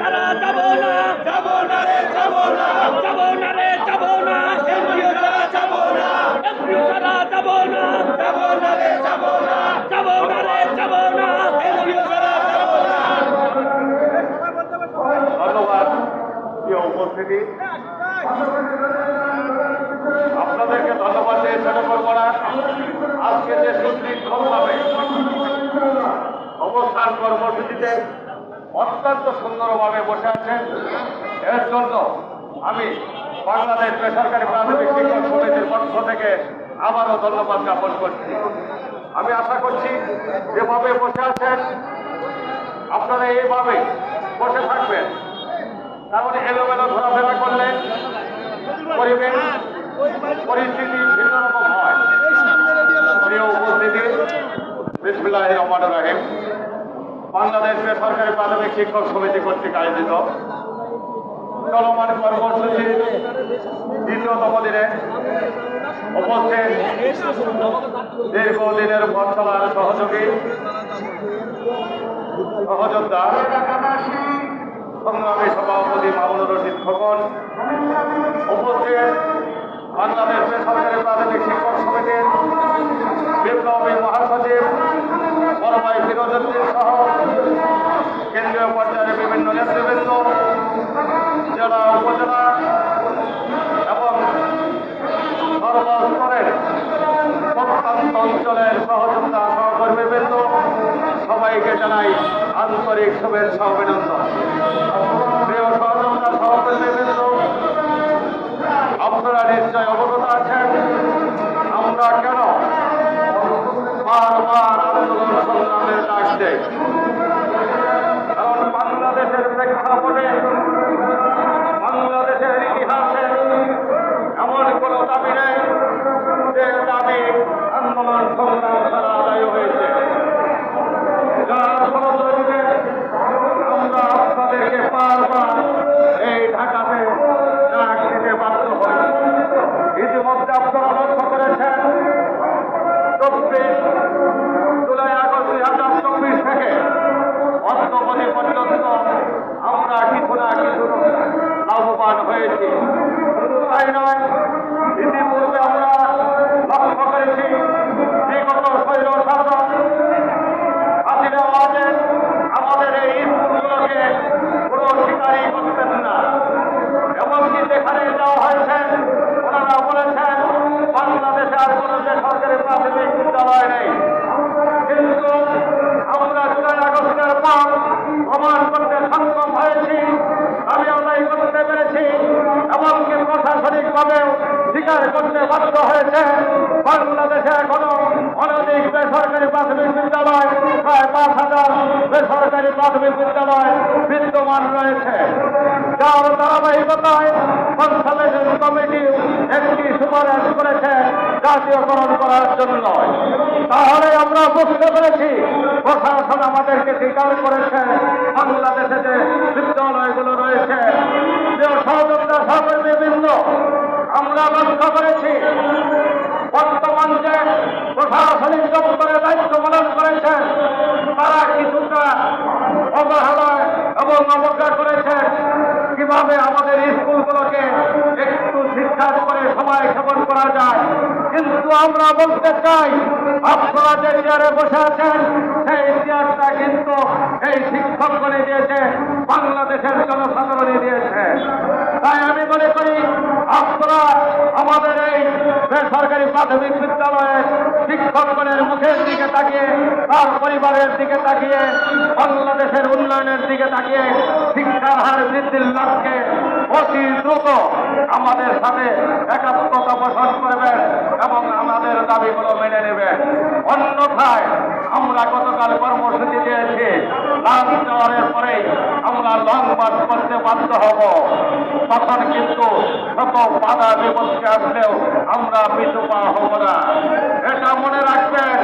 ছাড়া যাব না যাব না রে, যাব না। যাব না রে, যাব না। এমপিও ছাড়া যাব না এমপিও ছাড়া যাব না। যাব আপনাদেরকে ধন্যবাদ দিয়ে ছোট করব না আজকে যে সুদীক্ষণভাবে অবস্থান কর্মসূচিতে অত্যন্ত সুন্দরভাবে বসে আছেন। এর জন্য আমি বাংলাদেশ বেসরকারি প্রাথমিক শিক্ষক সমিতির পক্ষ থেকে আবারও ধন্যবাদ জ্ঞাপন করছি। আমি আশা করছি যেভাবে বসে আছেন, আপনারা এইভাবে বসে থাকবেন। তারপরে এলোমেলো ঘোরাফেরা করলে পরিবেশ, পরিস্থিতি ভিন্ন রকম হয়। প্রিয় উপস্থিতি বিসমুল্লাহ রহমান রাহিম। বাংলাদেশ বেসরকারি প্রাথমিক শিক্ষক সমিতি কর্তৃক আয়োজিত চলমান কর্মসূচি দ্বিতীয়তম দিনে উপস্থিত দীর্ঘদিনের চলার সহযোগী সহযোদ্ধা সংগ্রামী সভাপতি মামুনুর রশিদ খোকন, উপস্থিত বাংলাদেশ বেসরকারি প্রাথমিক শিক্ষক সমিতির বিপ্লবী মহাসচিব বড়ভাই ফিরোজুদ্দিন সহ কেন্দ্রীয় পর্যায়ে বিভিন্ন নেতৃবৃন্দ, জেলা উপজেলা এবং সর্বস্তরের প্রত্যন্ত অঞ্চলের সহযোগিতা সহকর্মীবৃন্দ, সবাইকে জানাই আন্তরিক শুভেচ্ছা অভিনন্দন। প্রিয় সহযোগিতা সহকর্মীবৃন্দ, আপনারা নিশ্চয় অবগত প্রাথমিক বিদ্যালয় নেই কিন্তু আমরা জুলাই আগস্টের পর প্রমাণ আমি আদায় করতে পেরেছি, এমনকি প্রশাসনিকভাবেও স্বীকার করতে বাধ্য হয়েছে। বাংলাদেশে এখনও অনধিক বেসরকারি প্রাথমিক বিদ্যালয়, প্রায় পাঁচ হাজার বেসরকারি প্রাথমিক বিদ্যালয় বিদ্যমান রয়েছে। যার ধারাবাহিকতায় কনসালেশন কমিটি একটি সুপারিশ করেছে। জাতীয়করণ করার জন্য তাহলে আমরা বুঝতে পেরেছি, প্রশাসন আমাদেরকে স্বীকার করেছে, বাংলাদেশে যে বিদ্যালয়গুলো রয়েছে, যে সহযোগিতা সহকর্মী বিভিন্ন, আমরা লক্ষ্য করেছি, বর্তমান যে প্রশাসনিক দপ্তরে দায়িত্ব পালন করেছেন তারা কিছুটা অবহেলায় এবং অবজ্ঞা করেছেন কীভাবে আমাদের স্কুলগুলোকে শিক্ষা করে সময় সেবন করা যায়। কিন্তু আমরা বলতে চাই, আপনারা যে চেয়ারে বসে আছেন, সেই চেয়ারটা কিন্তু এই শিক্ষকগণে দিয়েছে বাংলাদেশের জনসাধারণে দিয়েছে তাই আমি মনে করি, আপনারা আমাদের এই বেসরকারি প্রাথমিক বিদ্যালয়ের শিক্ষকগণের মুখের দিকে তাকিয়ে, তার পরিবারের দিকে তাকিয়ে, বাংলাদেশের উন্নয়নের দিকে তাকিয়ে শিক্ষার হার বৃদ্ধির লক্ষ্যে অতি দ্রুত আমাদের সাথে একাত্মতা পোষণ করবেন এবং আমাদের দাবিগুলো মেনে নেবেন। অন্যথায় আমরা গতকাল কর্মসূচি দিয়েছি লাঞ্চ দেওয়ার পরেই আমরা লং মার্চ করতে বাধ্য হব। তখন কিন্তু শত বাধা বিপত্তি আসলেও আমরা পিছু পা হব না। এটা মনে রাখবেন,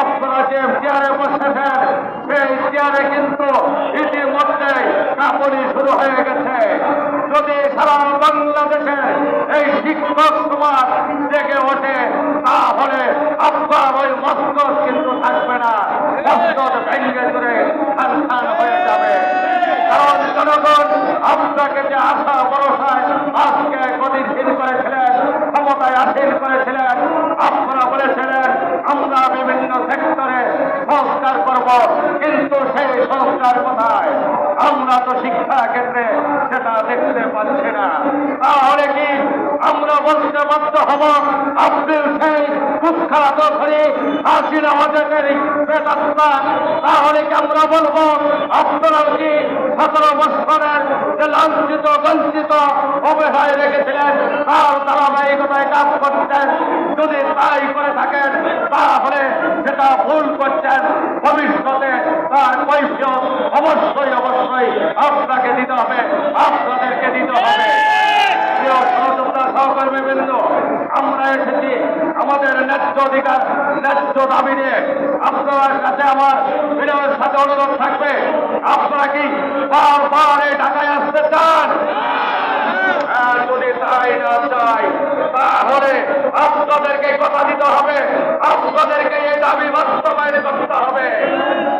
আপনারা যে চেয়ারে বসেছেন, সেই চেয়ারে কিন্তু ইতিমধ্যে কাপড়ি শুরু হয়ে গেছে। বাংলাদেশে এই শিক্ষক সমাজ জেগে ওঠে, তাহলে আপনার ওই মস্তক কিন্তু থাকবে না। মস্তক ভেঙে ধরে খান হয়ে যাবে। কারণ জনগণ আপনাকে যে আশা ভরসায় আজকে গতিশীল করেছিলেন, ক্ষমতায় আসীন করেছিলেন, আপনারা বলেছিলেন, আমরা বিভিন্ন সেক্টরে সংস্কার করব, কিন্তু সেই সংস্কার কোথায়? আমরা আমরা তো শিক্ষা ক্ষেত্রে সেটা দেখতে পাচ্ছি না। তাহলে কি আমরা বলতে বাধ্য হব? আব্দুল সেই কুখ্যাত করে হাসিনা আমাদের তাহলে কি আমরা বলব আপনারা কি সতেরো বৎসরের যে লাঞ্ছিত, বঞ্চিত অবহেলায় রেখেছিলেন, তার ধারাবাহিকতায় কাজ করছেন যদি তাই করে থাকেন, তাহলে সেটা ভুল করছেন ভবিষ্যতে তার কৈফিয়ত অবশ্যই অবশ্যই আপনাকে দিতে হবে, আপনাদেরকে দিতে হবে। প্রিয় সহযোদ্ধা, সহকর্মীবৃন্দ আমরা এসেছি আমাদের ন্যায্য অধিকার, ন্যায্য দাবি নিয়ে। আপনার কাছে আমার বিনয়ের সাথে অনুরোধ থাকবে, আপনারা কি বারবার এই ঢাকায় আসতে চান? যদি তাই না চাই, তাহলে আপনাদেরকে কথা দিতে হবে, আপনাদেরকে এই দাবি বাস্তবায়ন করতে হবে।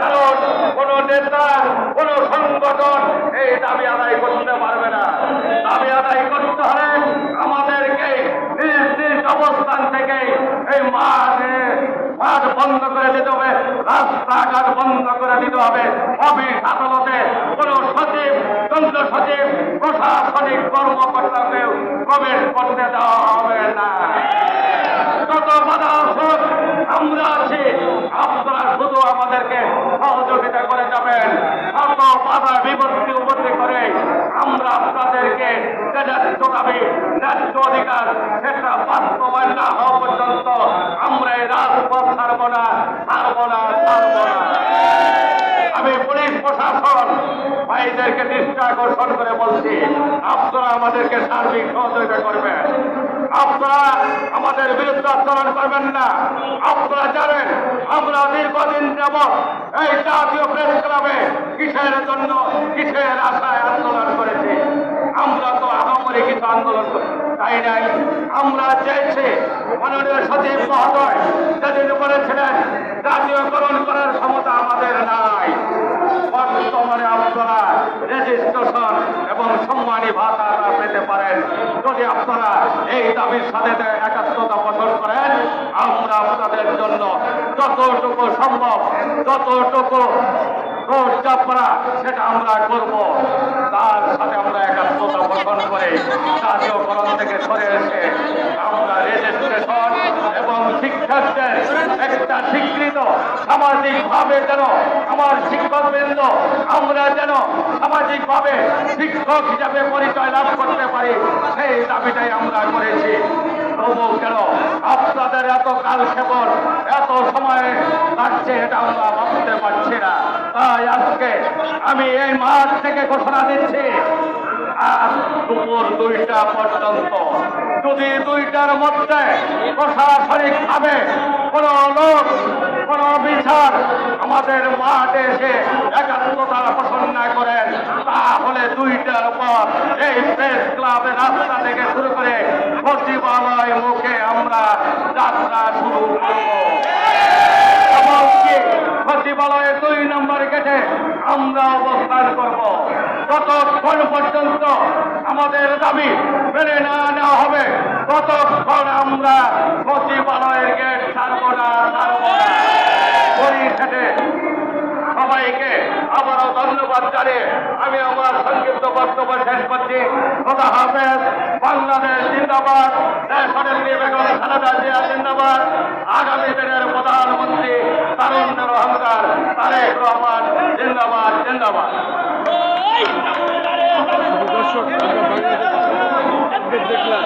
কারণ কোন নেতা, কোন সংগঠন এই দাবি আদায় করতে পারবে না। দাবি আদায় করতে অবস্থান থেকে এই মাঠে, মাঠ বন্ধ করে দিতে হবে, রাস্তাঘাট বন্ধ করে দিতে হবে। অফিস আদালতে কোন সচিব কেন্দ্র সচিব, প্রশাসনিক কর্মকর্তাকেও প্রবেশ করতে দেওয়া হবে না। যত বাধা আসুক, আমরা আছি। আপনারা শুধু আমাদেরকে সহযোগিতা করে যাবেন। শত বাধা বিপত্তি উপত্তি করে আমরা আপনাদেরকে ন্যায্য দাবি, ন্যায্য অধিকার সেটা বাস্তবায়ন না হওয়া পর্যন্ত আমরা এই রাজপথ ছাড়বো না ছাড়বো না ছাড়বো না আমি পুলিশ প্রশাসন ভাইদেরকে দৃষ্টি আকর্ষণ করে বলছি, আপনারা আমাদেরকে সার্বিক সহযোগিতা করবেন। আপনারা আমাদের বিরুদ্ধে আচরণ করবেন না। আপনারা জানেন, আমরা দীর্ঘদিন যাব এই জাতীয় প্রেস ক্লাবে কিসের জন্য, কিসের আশায় আন্দোলন করেছি। আমরা তো আহামরি কিছু আন্দোলন করি। তাই নাই? আমরা চাইছি মাননীয় সচিব মহোদয় যেদিন বলেছিলেন জাতীয়করণ করার ক্ষমতা আমাদের নাই বর্তমানে আপনারা রেজিস্ট্রেশন এবং সম্মানী ভাতা পেতে পারেন যদি আপনারা এই দাবির সাথে একাত্মতা পোষণ করেন, আমরা আপনাদের জন্য যতটুকু সম্ভব, যতটুকু রোড সেটা আমরা করব। তার সাথে আমরা একাত্মতা পোষণ করে জাতীয়করণ থেকে সরে এসে আমরা রেজিস্ট্রেশন এবং শিক্ষার্থীদের একটা স্বীকৃত সামাজিকভাবে যেন আমার শিক্ষক শিক্ষকবৃন্দ, আমরা যেন সামাজিকভাবে শিক্ষক হিসাবে পরিচয় লাভ করতে পারি। সেই দাবিটাই আমরা করেছি। তবু কেন? আপনাদের এত কালক্ষেপণ, এত সময় লাগছে এটা আমরা ভাবতে পারছি না। তাই আজকে আমি এই মাঠ থেকে ঘোষণা দিচ্ছি, আজ দুপুর দুইটা পর্যন্ত। যদি দুইটার মধ্যে প্রশাসনিক ভাবে কোন লোক আমাদের মাঠে এসে একাত্মতা পোষণ না করেন। তাহলে দুইটার পর এই প্রেস ক্লাবের রাস্তা থেকে শুরু করে সচিবালয় মুখে আমরা যাত্রা শুরু করব। এমনকি সচিবালয়ের দুই নম্বর গেটে আমরা অবস্থান করব। ততক্ষণ পর্যন্ত আমাদের দাবি মেনে না নেওয়া হবে, ততক্ষণ আমরা সচিবালয়ের গেট ছাড়বো না ছাড়বো না। সবাইকে আবারও ধন্যবাদ জানিয়ে আমি আমার সংক্ষিপ্ত বক্তব্য শেষ করছি। খোদা হাফেজ, বাংলাদেশ জিন্দাবাদ দেশনেত্রী বেগম খালেদা জিয়া জিন্দাবাদ। আগামী দিনের প্রধানমন্ত্রী তারুণ্যের অহংকার তারেক রহমান জিন্দাবাদ জিন্দাবাদ। দর্শক দেখলাম।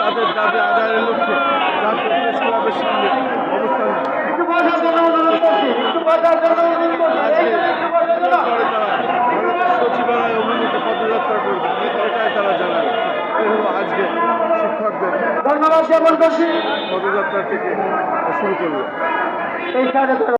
তাদের দাবি আদায়ের লক্ষ্যে জাতীয় প্রেস ক্লাবের সামনে অবস্থান নেয়। একটু বসার জন্য অনুরোধ করছি একটু বসার জন্য অনুরোধ করছি আজকে এই যে একটু বসার জন্য। এরপরে তারা বাংলাদেশ সচিবালয় অভিমুখে পদযাত্রা করবে। এটাই তারা জানায় এই হলো আজকে শিক্ষকদের ধন্যবাদ জ্ঞাপন করছি পদযাত্রা থেকে শুরু করবে।